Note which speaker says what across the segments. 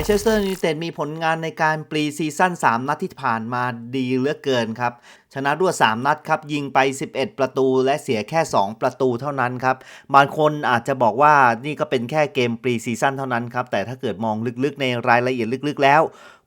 Speaker 1: นเชสเตอร์ยูไนเต็ดมีผลงานในการปรีซีซั่น 3 นัดที่ผ่านมาดีเหลือเกินครับชนะรวด3 นัดครับ ยิงไป 11 ประตูและเสียแค่ 2 ประตูเท่านั้นครับ บางคนอาจจะบอกว่านี่ก็เป็นแค่เกมปรีซีซั่นเท่านั้นครับ แต่ถ้าเกิดมองลึกๆ ในรายละเอียดลึกๆ แล้ว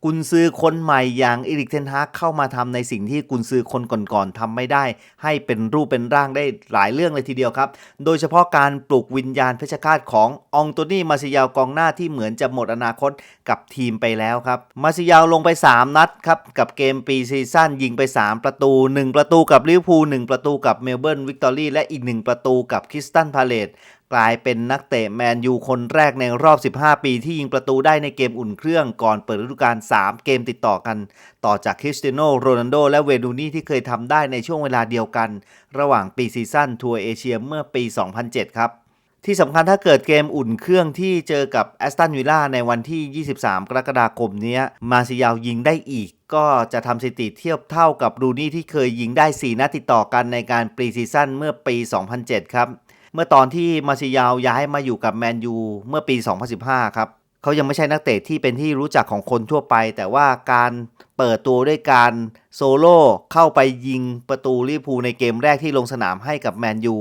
Speaker 1: กุนซือคนใหม่อย่างอีริกเทนฮากเข้ามาทำในสิ่งที่กุนซือคนก่อนๆทำไม่ได้ ให้เป็นรูปเป็นร่างได้หลายเรื่องเลยทีเดียวครับ โดยเฉพาะการปลุกวิญญาณเพชฌฆาตขององโตนี่มาซิยาวกองหน้าที่เหมือนจะหมดอนาคตกับทีมไปแล้วครับ มาซิยาวลงไป 3 นัดครับ กับเกมปีซีซั่นยิงไป 3 ประตู1 ประตูกับลิเวอร์พูล1ประตูกับเมลเบิร์นวิกตอรี่และอีก 1 ประตูกับคริสตันพาเลตกลายเป็นนักเตะแมนยูคนแรกในรอบ 15 ปีที่ยิงประตูได้ในเกมอุ่นเครื่องก่อนเปิดฤดูกาล 3 เกมติดต่อกัน ต่อจากคริสเตียโนโรนัลโดและเวดูนี่ที่เคยทำได้ในช่วงเวลาเดียวกัน ระหว่างปีซีซั่นทัวร์เอเชียเมื่อปี 2007 ครับ ที่สำคัญถ้าเกิดเกมอุ่นเครื่องที่เจอกับแอสตันวิลล่าในวันที่ 23 กรกฎาคมนี้มาซิยาวยิงได้อีก ก็จะทำสถิติเทียบเท่ากับรูนี่ที่เคยยิงได้ 4 นัดติดต่อกันในการปรีซีซั่นเมื่อปี 2007 ครับ เมื่อตอนที่มาซิยาวย้ายมาอยู่กับแมนยูเมื่อปี 2015 ครับเขายังไม่ใช่นักเตะที่เป็นที่รู้จักของคนทั่วไป แต่ว่าการเปิดตัวด้วยการโซโล่เข้าไปยิงประตูลิเวอร์พูลในเกมแรกที่ลงสนามให้กับแมนยู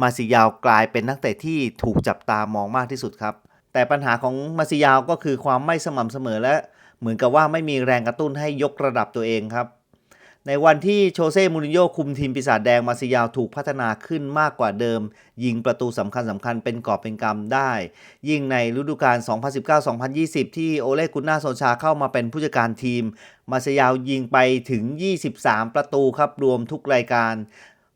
Speaker 1: มาซิยาวกลายเป็นนักเตะที่ถูกจับตามองมากที่สุดครับ แต่ปัญหาของมาซิยาวก็คือความไม่สม่ำเสมอและเหมือนกับว่าไม่มีแรงกระตุ้นให้ยกระดับตัวเองครับ ในวันที่โชเซ่ มูรินโญ่คุมทีมปีศาจแดงมาซิยาวถูกพัฒนาขึ้นมากกว่าเดิม ยิงประตูสำคัญสำคัญเป็นกอบเป็นกำได้ ยิ่งในฤดูกาล 2019-2020 ที่โอเล่กุนนาโซชาเข้ามาเป็นผู้จัดการทีม มาซิยาวยิงไปถึง 23 ประตูครับรวมทุกรายการ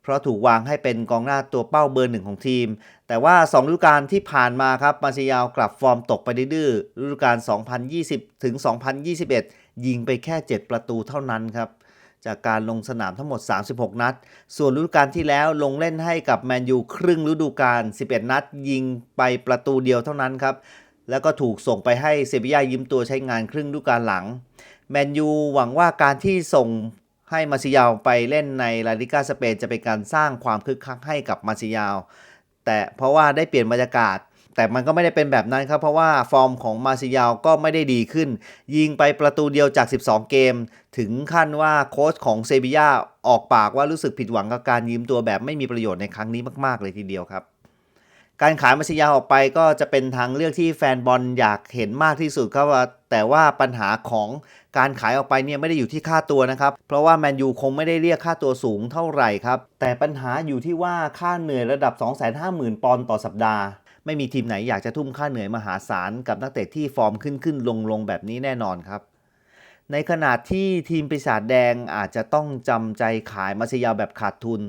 Speaker 1: เพราะถูกวางให้เป็นกองหน้าตัวเป้าเบอร์หนึ่งของทีม แต่ว่า2ฤดูกาลที่ผ่านมาครับมาซิยาวกลับฟอร์มตกไปดื้อฤดูกาล 2020-2021 ยิงไปแค่ 7 ประตูเท่านั้นครับ จากการลงสนามทั้งหมด 36 นัด ส่วนฤดูกาลที่แล้วลงเล่นให้กับแมนยูครึ่งฤดูกาล 11 นัด ยิงไปประตูเดียวเท่านั้นครับ แล้วก็ถูกส่งไปให้เซบียายืมตัวใช้งานครึ่งฤดูกาลหลัง แมนยูหวังว่าการที่ส่งให้มาซิยาวไปเล่นในลาลิกาสเปนจะเป็นการสร้างความคึกคักให้กับมาซิยาว แต่เพราะว่าได้เปลี่ยนบรรยากาศ แต่มันก็ไม่ได้เป็นแบบนั้นครับ เพราะว่าฟอร์มของมาซิยาวก็ไม่ได้ดีขึ้น ยิงไปประตูเดียวจาก 12 เกม ถึงขั้นว่าโค้ชของเซบียาออกปากว่ารู้สึกผิดหวังกับการยืมตัวแบบไม่มีประโยชน์ในครั้งนี้มาก ๆ เลยทีเดียวครับการขายมาซิยาออกไปก็จะเป็นทางเลือกที่แฟนบอลอยากเห็นมากที่สุดครับว่าแต่ว่าปัญหาของการขายออกไปเนี่ยไม่ได้อยู่ที่ค่าตัวนะครับ เพราะว่าแมนยูคงไม่ได้เรียกค่าตัวสูงเท่าไหร่ครับ แต่ปัญหาอยู่ที่ว่าค่าเหนื่อยระดับ 250,000 ปอนด์ต่อสัปดาห์ ไม่มีทีมไหนอยากจะทุ่มค่าเหนื่อยมหาศาลกับนักเตะที่ฟอร์มขึ้นขึ้นลงลงแบบนี้แน่นอนครับ ในขณะที่ทีมปีศาจแดงอาจจะต้องจำใจขายมาซิยาแบบขาดทุน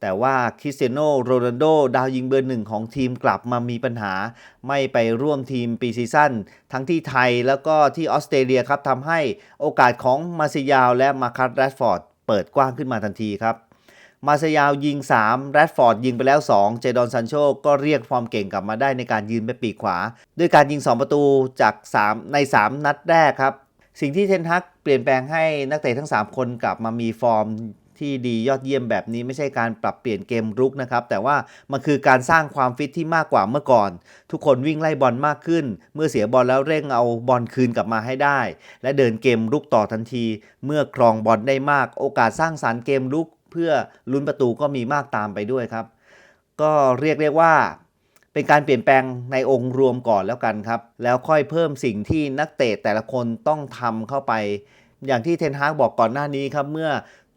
Speaker 1: แต่ว่าคริสเตียโนโรนัลโดดาวยิงเบอร์หนึ่งของทีมกลับมามีปัญหา ไม่ไปร่วมทีมปีซีซั่นทั้งที่ไทยแล้วก็ที่ออสเตรเลียครับทำให้โอกาสของมาซิยาและมาคัสแรดฟอร์ดเปิดกว้างขึ้นมาทันทีครับ มาซายาวยิง 3 แรดฟอร์ดยิงไปแล้ว 2 เจดอนซันโชก็เรียกความเก่งกลับมาได้ในการยืนไปปีกขวา ด้วยการยิง 2 ประตูจาก 3 ใน 3 นัดแรกครับ สิ่งที่เทนฮักเปลี่ยนแปลงให้นักเตะทั้ง 3 คนกลับมามีฟอร์มที่ดียอดเยี่ยมแบบนี้ไม่ใช่การปรับเปลี่ยนเกมรุกนะครับ แต่ว่ามันคือการสร้างความฟิตที่มากกว่าเมื่อก่อน ทุกคนวิ่งไล่บอลมากขึ้น เมื่อเสียบอลแล้วเร่งเอาบอลคืนกลับมาให้ได้ และเดินเกมรุกต่อทันที เมื่อครองบอลได้มาก โอกาสสร้างสารรค์เกมรุก เพื่อลุ้นประตูก็มีมากตามไปด้วยครับ ก็เรียกได้ว่า เป็นการเปลี่ยนแปลงในองค์รวมก่อนแล้วกันครับ แล้วค่อยเพิ่มสิ่งที่นักเตะแต่ละคนต้องทำเข้าไป อย่างที่เทนฮากบอกก่อนหน้านี้ครับเมื่อ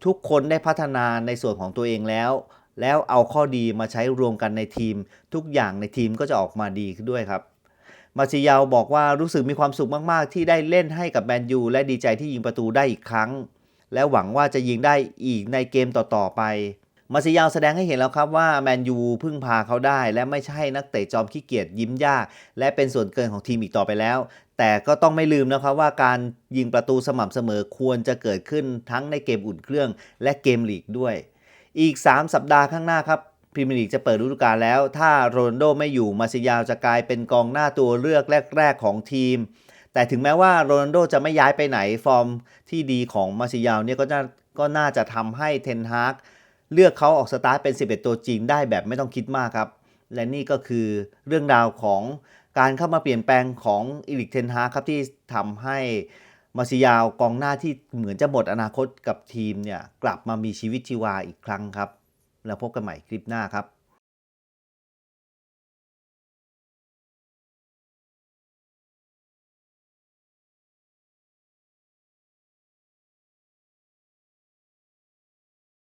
Speaker 1: ทุกคนได้พัฒนาในส่วนของตัวเองแล้ว แล้วเอาข้อดีมาใช้รวมกันในทีม ทุกอย่างในทีมก็จะออกมาดีขึ้นด้วยครับมาซิยาวบอกว่ารู้สึกมีความสุขมาก ๆ ที่ได้เล่นให้กับแมนยูและดีใจที่ยิงประตูได้อีกครั้ง และหวังว่าจะยิงได้อีกในเกมต่อๆไป มาซิยาวแสดงให้เห็นแล้วครับว่าแมนยูพึ่งพาเขาได้ และไม่ใช่นักเตะจอมขี้เกียจยิ้มยาก และเป็นส่วนเกินของทีมอีกต่อไปแล้ว แต่ก็ต้องไม่ลืมนะครับว่าการยิงประตูสม่ำเสมอควรจะเกิดขึ้นทั้งในเกมอุ่นเครื่อง และเกมลีกด้วย อีก 3 สัปดาห์ข้างหน้าครับพรีเมียร์ลีกจะเปิดฤดูกาลแล้ว ถ้าโรนลโดไม่อยู่ มาซิยาวจะกลายเป็นกองหน้าตัวเลือกแรก ๆ ของทีม แต่ถึงแม้ว่าโรนัลโดจะไม่ย้ายไปไหนฟอร์มที่ดีของมาซิยาวเนี่ยก็น่าก็น่าจะทำให้เทนฮากเลือกเขาออกสตาร์ทเป็น 11 ตัวจริงได้แบบไม่ต้องคิดมากครับ และนี่ก็คือเรื่องราวของการเข้ามาเปลี่ยนแปลงของอีริกเทนฮาครับที่ทำให้มาซิยาวกองหน้าที่เหมือนจะหมดอนาคตกับทีมเนี่ยกลับมามีชีวิตชีวาอีกครั้งครับ แล้วพบกันใหม่คลิปหน้าครับ